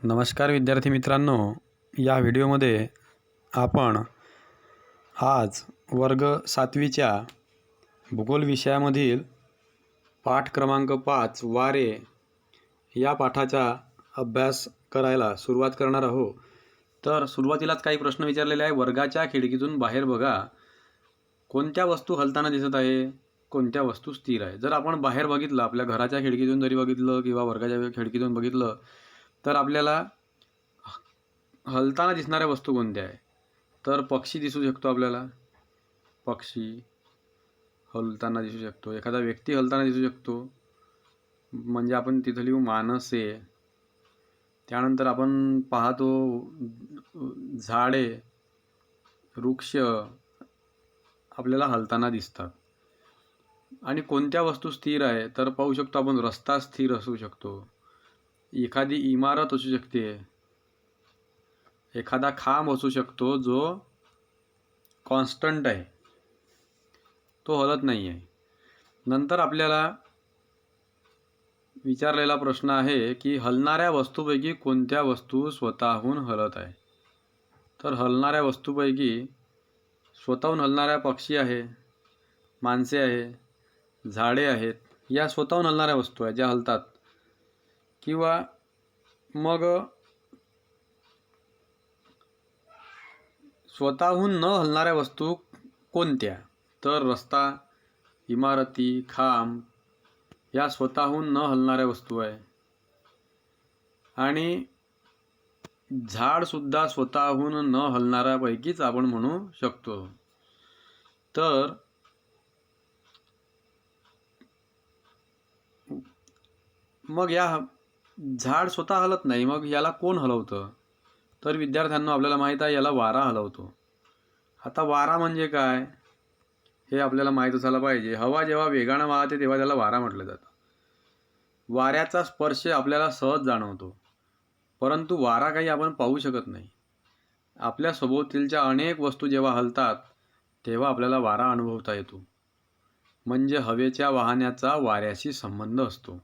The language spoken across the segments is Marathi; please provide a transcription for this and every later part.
नमस्कार विद्यार्थी मित्रांनो या व्हिडिओमध्ये आपण आज वर्ग सातवीच्या भूगोल विषयामधील पाठ क्रमांक पाच वारे या पाठाचा अभ्यास करायला सुरुवात करणार आहोत. तर सुरुवातीलाच काही प्रश्न विचारलेले आहे वर्गाच्या खिडकीतून बाहेर बघा कोणत्या वस्तू हलताना दिसत आहे कोणत्या वस्तू स्थिर आहे? जर आपण बाहेर बघितलं आपल्या घराच्या खिडकीतून जरी बघितलं किंवा वर्गाच्या खिडकीतून बघितलं तर आपल्याला हलताना दिसणाऱ्या वस्तू कोणत्या आहे? तर पक्षी दिसू शकतो आपल्याला. पक्षी हलताना दिसू शकतो. एखादा व्यक्ती हलताना दिसू शकतो. म्हणजे आपण तिथं लिहू माणसे त्यानंतर आपण पाहतो झाडे वृक्ष आपल्याला हलताना दिसतात. आणि कोणत्या वस्तू स्थिर आहे? तर पाहू शकतो आपण रस्ता स्थिर असू शकतो. एखादी इमारत असू शकते. एखादा खांब असू शकतो जो कॉन्स्टंट आहे. तो हलत नाही आहे नंतर आपल्याला विचारलेला प्रश्न आहे की हलणाऱ्या वस्तूपैकी कोणत्या वस्तू स्वतःहून हलत आहे? तर हलणाऱ्या वस्तूपैकी स्वतःहून हलणाऱ्या पक्षी आहे माणसे आहे झाडे आहेत या स्वतःहून हलणाऱ्या वस्तू आहेत ज्या हलतात. किंवा मग स्वतःहून न हलणाऱ्या वस्तू कोणत्या? तर रस्ता इमारती खांब या स्वतःहून न हलणाऱ्या वस्तू आहे. आणि झाडसुद्धा स्वतःहून न हलणाऱ्यापैकीच आपण म्हणू शकतो. तर मग या झाड स्वतः हलत नाही मग याला कोण हलवतं? तर विद्यार्थ्यांना आपल्याला माहीत आहे याला वारा हलवतो. आता वारा म्हणजे काय? हे आपल्याला माहीत असायला पाहिजे. हवा जेव्हा वेगानं वाहते तेव्हा त्याला वारा म्हटलं जातं. वाऱ्याचा स्पर्श आपल्याला सहज जाणवतो. परंतु वारा काही आपण पाहू शकत नाही. आपल्या सभोवतीलच्या अनेक वस्तू जेव्हा हलतात तेव्हा आपल्याला वारा अनुभवता येतो. म्हणजे हवेच्या वाहण्याचा वाऱ्याशी संबंध असतो.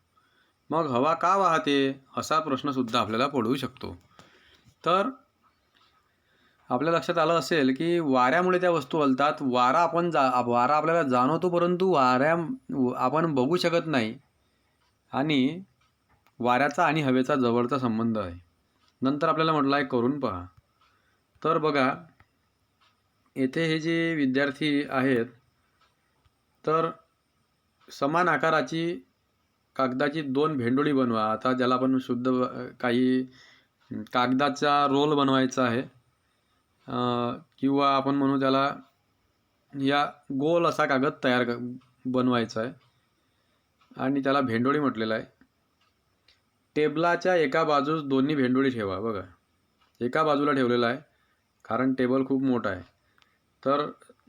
मग हवा का वाहते असा प्रश्नसुद्धा आपल्याला पडू शकतो. तर आपल्या लक्षात आलं असेल की वाऱ्यामुळे त्या वस्तू हलतात. वारा आपण जा वारा आपल्याला जाणवतो परंतु वाऱ्या आपण बघू शकत नाही. आणि वाऱ्याचा आणि हवेचा जवळचा संबंध आहे. नंतर आपल्याला म्हटलं आहे करून पहा. तर बघा येथे हे जे विद्यार्थी आहेत तर समान आकाराची कागदाची दोन भेंडोळी बनवा. आता ज्याला आपण शुद्ध काही कागदाचा रोल बनवायचा आहे किंवा आपण म्हणू त्याला या गोल असा कागद तयार क बनवायचा आहे. आणि त्याला भेंडोळी म्हटलेलं आहे. टेबलाच्या एका बाजूस दोन्ही भेंडोळी ठेवा बघा. एका बाजूला ठेवलेला आहे कारण टेबल खूप मोठा आहे. तर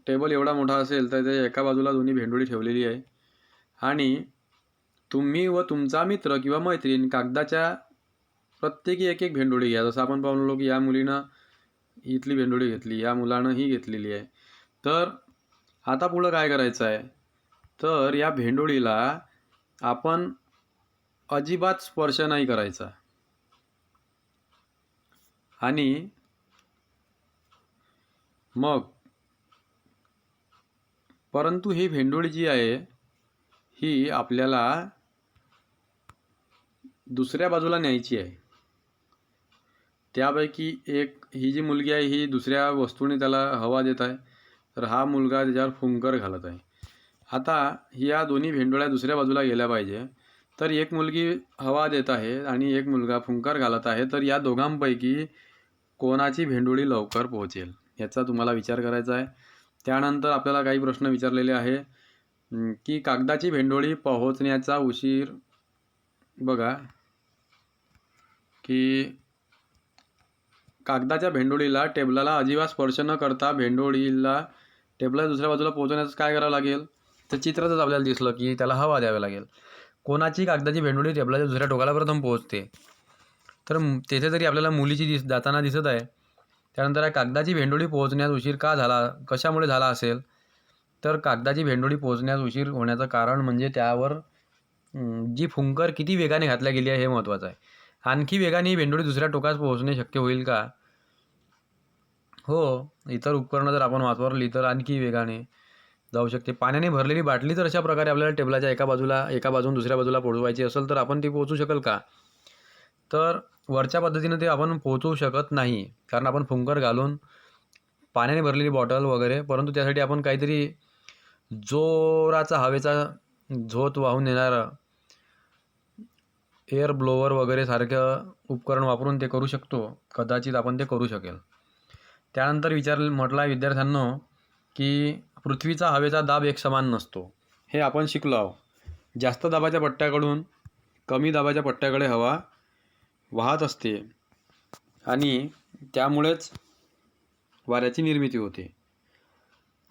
टेबल एवढा मोठा असेल तर ते एका बाजूला दोन्ही भेंडोळी ठेवलेली आहे. आणि तुम्ही व तुमचा मित्र किंवा मैत्रीण कागदाच्या प्रत्येकी एक एक भेंडोळी घ्या. जसं आपण पाहलो की या मुलीनं इथली भेंडोळी घेतली या मुलानं ही घेतलेली आहे. तर आता पुढं काय करायचं आहे? तर या भेंडोळीला आपण अजिबात स्पर्श नाही करायचा. आणि मग परंतु ही भेंडोळी जी आहे ही आपल्याला दुसऱ्या बाजूला न्यायची आहे. त्यापैकी एक ही जी मुलगी आहे ही दुसऱ्या वस्तूने त्याला हवा देत आहे तर हा मुलगा त्याच्यावर फुंकर घालत आहे. आता ह्या दोन्ही भेंडोळ्या दुसऱ्या बाजूला गेल्या पाहिजे. तर एक मुलगी हवा देत आहे आणि एक मुलगा फुंकर घालत आहे तर या दोघांपैकी कोणाची भेंडोळी लवकर पोहोचेल याचा तुम्हाला विचार करायचा आहे. त्यानंतर आपल्याला काही प्रश्न विचारलेले आहे की कागदाची भेंडोळी पोहोचण्याचा उशीर बघा की कागदाच्या भेंडोळीला टेबलाला अजिबात स्पर्श न करता भेंडोळीला टेबला दुसऱ्या बाजूला पोहोचवण्याचं काय करावं लागेल? तर चित्रातच आपल्याला दिसलं की त्याला हवा द्यावी लागेल. कोणाची कागदाची भेंडोळी टेबलाच्या दुसऱ्या टोकाला प्रथम पोहोचते? तर तेथे जरी आपल्याला मुलीची दिस जाताना दिसत आहे. त्यानंतर कागदाची भेंडोळी पोहोचण्यास उशीर का झाला कशामुळे झाला असेल? तर कागदाची भेंडोळी पोहोचण्यास उशीर होण्याचं कारण म्हणजे त्यावर जी फुंकर किती वेगाने घातल्या गेली आहे हे महत्त्वाचं आहे. आणखी वेगाने ही भेंडोळी दुसऱ्या टोकास पोहोचणे शक्य होईल का? हो इतर उपकरणं जर आपण वापरली तर आणखी वेगाने जाऊ शकते. पाण्याने भरलेली बाटली तर अशा प्रकारे आपल्याला टेबलाच्या एका बाजूला एका बाजून दुसऱ्या बाजूला पोहोचवायची असेल तर आपण ती पोहोचू शकेल का? तर वरच्या पद्धतीनं ते आपण पोहोचवू शकत नाही कारण आपण फुंकर घालून पाण्याने भरलेली बॉटल वगैरे परंतु त्यासाठी आपण काहीतरी जोराचा हवेचा झोत वाहून नेणारं एअर ब्लोअर वगैरे सारखं उपकरण वापरून ते करू शकतो. कदाचित आपण ते करू शकेल. त्यानंतर विचार म्हटला आहे विद्यार्थ्यांनो की पृथ्वीचा हवेचा दाब एक समान नसतो. हे आपण शिकलो आहो जास्त दाबाच्या पट्ट्याकडून कमी दाबाच्या पट्ट्याकडे हवा वाहत असते आणि त्यामुळेच वाऱ्याची निर्मिती होते.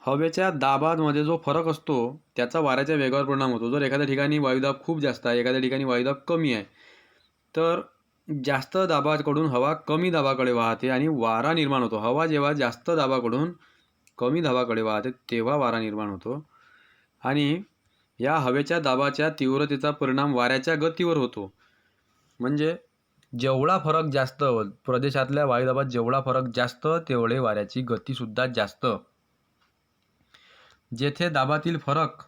हवेच्या दाबामध्ये जो फरक असतो त्याचा वाऱ्याच्या वेगावर परिणाम होतो. जर एखाद्या ठिकाणी वायुदाब खूप जास्त आहे एखाद्या ठिकाणी वायुदाब कमी आहे तर जास्त दाबाकडून हवा कमी दाबाकडे वाहते आणि वारा निर्माण होतो. हवा जेव्हा जास्त दाबाकडून कमी दाबाकडे वाहते तेव्हा वारा निर्माण होतो. आणि या हवेच्या दाबाच्या तीव्रतेचा परिणाम वाऱ्याच्या गतीवर होतो. म्हणजे जेवढा फरक जास्त प्रदेशातल्या वायुदाबात जेवढा फरक जास्त तेवढे वाऱ्याची गतीसुद्धा जास्त. जेथे दाबातील फरक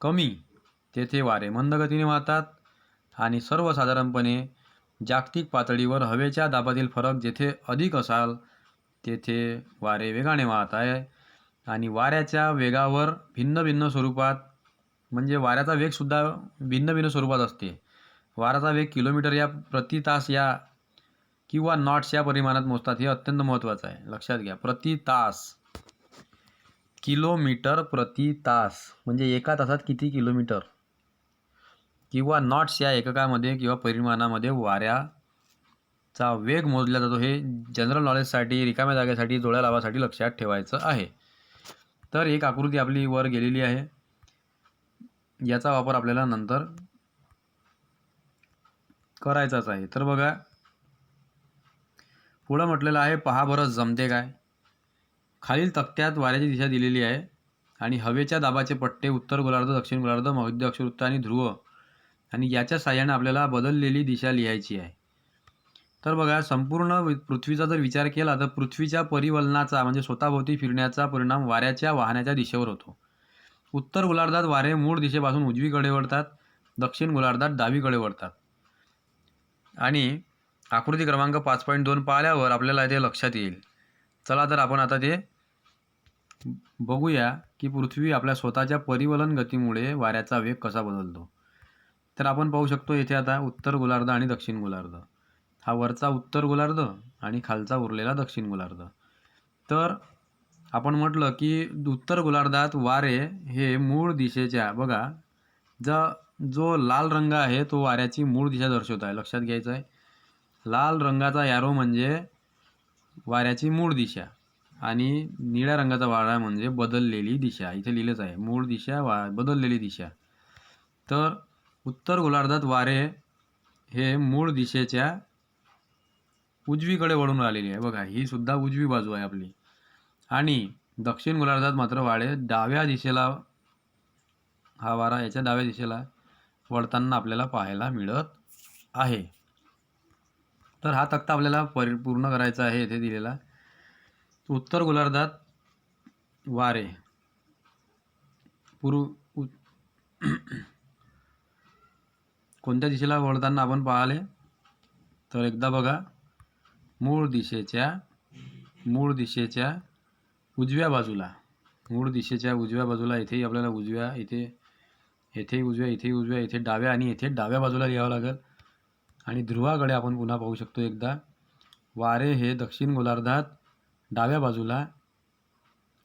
कमी तेथे वारे मंद गतीने वाहतात आणि सर्वसाधारणपणे जागतिक पातळीवर हवेच्या दाबातील फरक जेथे अधिक असाल तेथे वारे वेगाने वाहत आहे आणि वाऱ्याच्या वेगावर भिन्न भिन्न स्वरूपात म्हणजे वाऱ्याचा वेगसुद्धा भिन्न भिन्न स्वरूपात असते. वाऱ्याचा वेग किलोमीटर या प्रति तास या किंवा नॉट्स या परिमाणात मोजतात हे अत्यंत महत्त्वाचं आहे. लक्षात घ्या प्रति तास किलोमीटर प्रति तास. म्हणजे एका तासात किती किलोमीटर? किंवा नॉट्स या एककामध्ये किंवा परिमाणामध्ये वाऱ्याचा वेग मोजला जातो हे जनरल नॉलेजसाठी रिकाम्या जागेसाठी डोळ्या लावासाठी लक्षात ठेवायचं आहे. तर एक आकृती आपली वर गेलेली आहे. याचा वापर आपल्याला नंतर करायचाच आहे. तर बघा पुढं म्हटलेलं आहे पहा बरं जमते काय? खालील तक्त्यात वाऱ्याची दिशा दिलेली आहे आणि हवेच्या दाबाचे पट्टे उत्तर गोलार्ध दक्षिण गोलार्ध मध्य अक्षवृत्त आणि ध्रुव आणि याच्या साह्याने आपल्याला बदललेली दिशा लिहायची आहे. तर बघा संपूर्ण पृथ्वीचा जर विचार केला तर पृथ्वीच्या परिवलनाचा म्हणजे स्वतःभोवती फिरण्याचा परिणाम वाऱ्याच्या वाहनाच्या दिशेवर होतो. उत्तर गोलार्धात वारे मूळ दिशेपासून उजवीकडे वळतात दक्षिण गोलार्धात डावीकडे वळतात. आणि आकृती क्रमांक पाच पॉईंट दोन पाहिल्यावर आपल्याला ते लक्षात येईल. चला तर आपण आता ते बघूया की पृथ्वी आपल्या स्वतःच्या परिवलन गतीमुळे वाऱ्याचा वेग कसा बदलतो. तर आपण पाहू शकतो येथे आता उत्तर गोलार्ध आणि दक्षिण गोलार्ध. हा वरचा उत्तर गोलार्ध आणि खालचा उरलेला दक्षिण गोलार्ध. तर आपण म्हटलं की उत्तर गोलार्धात वारे हे मूळ दिशेच्या बघा ज जो लाल रंग आहे तो वाऱ्याची मूळ दिशा दर्शवत आहे. लक्षात घ्यायचं आहे लाल रंगाचा यारो म्हणजे वाऱ्याची मूळ दिशा. आणि निळ्या रंगाचा वारा म्हणजे बदललेली दिशा. इथे लिहिलंच आहे मूळ दिशा वा बदललेली दिशा. तर उत्तर गोलार्धात वारे हे मूळ दिशेच्या उजवीकडे वळून राहिलेली आहे. बघा ही सुद्धा उजवी बाजू आहे आपली. आणि दक्षिण गोलार्धात मात्र वारे डाव्या दिशेला हा वारा याच्या डाव्या दिशेला वळताना आपल्याला पाहायला मिळत आहे. तर हा तक्ता आपल्याला परि पूर्ण करायचा आहे येथे दिलेला. उत्तर गोलार्धात वारे. पूर्व उ- कोणत्या दिशेला वळताना आपण पाहाले? तर एकदा बघा. मूळ दिशेच्या मूळ दिशेच्या उजव्या बाजूला. मूळ दिशेच्या उजव्या बाजूला इथेही आपल्याला उजव्या इथे येथेही उजव्या इथेही उजव्या इथे डाव्या आणि येथे डाव्या बाजूला लिहावं लागेल. आणि ध्रुवाकडे आपण पुन्हा पाहू शकतो एकदा. वारे हे दक्षिण गोलार्धात डाव्या बाजूला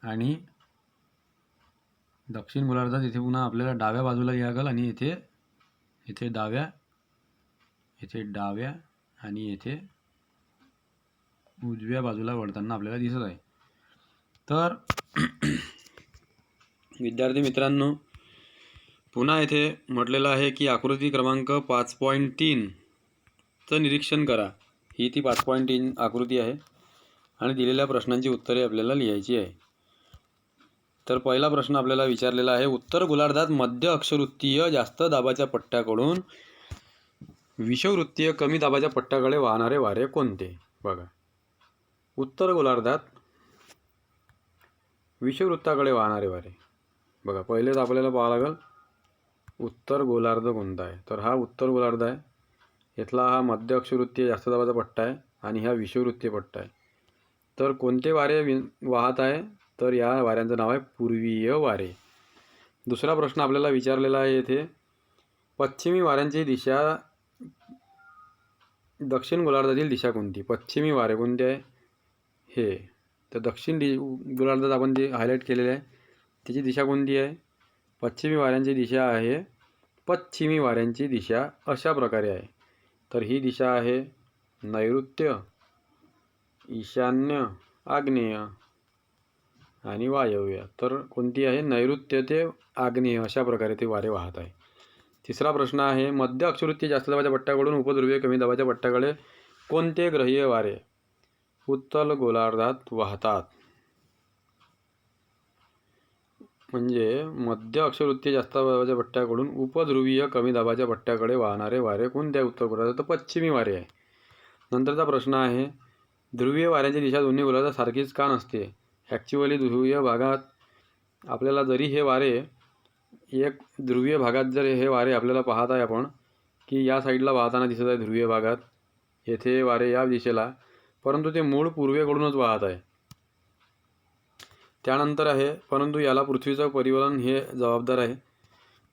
आणि दक्षिण गोलार्धात इथे पुन्हा आपल्याला डाव्या बाजूला लागेल आणि इथे इथे डाव्या इथे डाव्या आणि येथे उजव्या बाजूला वळताना आपल्याला दिसत आहे. तर विद्यार्थी मित्रांनो पुन्हा येथे म्हटलेलं आहे की आकृती क्रमांक पाच पॉईंट तीनचं निरीक्षण करा. ही ती पाच पॉईंट तीन आकृती आहे. आणि दिलेल्या प्रश्नांची उत्तरे आपल्याला लिहायची आहे. तर पहिला प्रश्न आपल्याला विचारलेला आहे उत्तर गोलार्धात मध्य अक्षवृत्तीय जास्त दाबाच्या पट्ट्याकडून विषुववृत्तीय कमी दाबाच्या पट्ट्याकडे वाहणारे वारे कोणते? बघा. उत्तर गोलार्धात विषुववृत्ताकडे वाहणारे वारे. बघा पहिलेच आपल्याला पाहावं लागेल उत्तर गोलार्ध कोणता आहे? तर हा उत्तर गोलार्ध आहे. इथला हा मध्य अक्षवृत्तीय जास्त दाबाचा पट्टा आहे आणि हा विषुववृत्तीय पट्टा आहे. तर कोणते वारे विन वाहत आहे? तर या वाऱ्यांचं नाव आहे पूर्वीय वारे. दुसरा प्रश्न आपल्याला विचारलेला आहे येथे पश्चिमी वाऱ्यांची दिशा दक्षिण गोलार्धातील दिशा कोणती? पश्चिमी वारे कोणते आहे? हे. तर दक्षिण दि गोलार्धात आपण जे हायलाईट केलेले आहे त्याची दिशा कोणती आहे? पश्चिमी वाऱ्यांची दिशा आहे पश्चिमी वाऱ्यांची दिशा अशा प्रकारे आहे. तर ही दिशा आहे नैऋत्य. ईशान्य आग्नेय. आणि वायव्य. तर कोणती आहे? नैऋत्य ते आग्नेय. अशा प्रकारे ते वारे वाहत आहे. तिसरा प्रश्न आहे मध्य अक्षवृत्ती जास्त दाबाच्या पट्ट्याकडून उपध्रुवीय कमी दाबाच्या पट्ट्याकडे कोणते ग्रहीय वारे उत्तल गोलार्धात वाहतात? म्हणजे मध्य अक्षवृत्ती जास्त दाबाच्या पट्ट्याकडून उपध्रुवीय कमी दाबाच्या पट्ट्याकडे वाहणारे वारे कोणत्या उत्तर गोलार्धात. तर पश्चिमी वारे आहे. नंतरचा प्रश्न आहे ध्रुवीय वाऱ्याची दिशा दोन्ही गोलार्धात सारखीच का नसते? ॲक्च्युअली ध्रुवीय भागात आपल्याला जरी हे वारे एक ध्रुवीय भागात जर हे वारे आपल्याला पाहत आहे आपण की या साईडला वाहताना दिसत आहे ध्रुवीय भागात येथे वारे या दिशेला परंतु ते मूळ पूर्वेकडूनच वाहत आहे. त्यानंतर आहे परंतु याला पृथ्वीचं परिवहन हे जबाबदार आहे.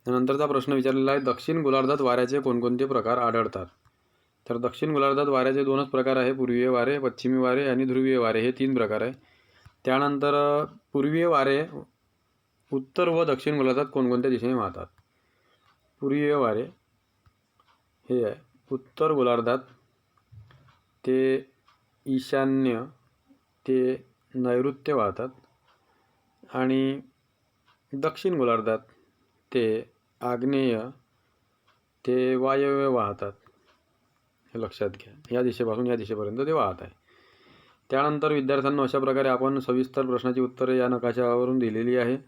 नंतरचा प्रश्न विचारलेला आहे दक्षिण गोलार्धात वाऱ्याचे कोणकोणते प्रकार आढळतात? तर दक्षिण गोलार्धात वाऱ्याचे दोनच प्रकार आहे पूर्वीय वारे पश्चिमी वारे आणि ध्रुवीय वारे. हे तीन प्रकार आहे. त्यानंतर पूर्वीय वारे उत्तर व दक्षिण गोलार्धात कोणकोणत्या दिशेने वाहतात? पूर्वीय वारे हे आहे. उत्तर गोलार्धात ते ईशान्य ते नैऋत्य वाहतात आणि दक्षिण गोलार्धात ते आग्नेय ते वायव्य वाहतात. हे लक्षात घ्या. या दिशेपासून या दिशेपर्यंत ते वाहत आहे. त्यानंतर विद्यार्थ्यांना अशा प्रकारे आपण सविस्तर प्रश्नाची उत्तरे या नकाशावरून दिलेली आहे.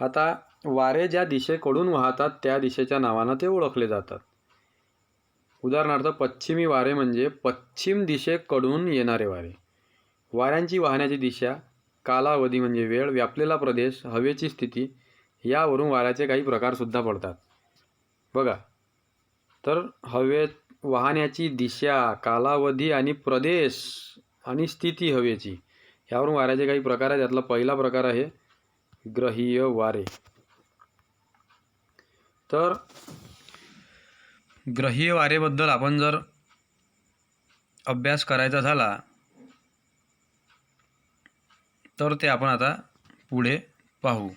आता वारे ज्या दिशेकडून वाहतात त्या दिशेच्या नावानं ते ओळखले जातात. उदाहरणार्थ पश्चिमी वारे म्हणजे पश्चिम दिशेकडून येणारे वारे. वाऱ्यांची वाहण्याची दिशा कालावधी म्हणजे वेळ व्यापलेला प्रदेश हवेची स्थिती यावरून वाऱ्याचे काही प्रकारसुद्धा पडतात. बघा. तर हवेत वाहण्याची दिशा कालावधी आणि प्रदेश आणि स्थिती हवेची. यावरून वाऱ्याचे काही प्रकार आहेत. त्यातला पहिला प्रकार आहे ग्रहीय वारे. तर ग्रहीय वारेबद्दल आपण जर अभ्यास करायचा झाला तर ते आपण आता पुढे पाहू.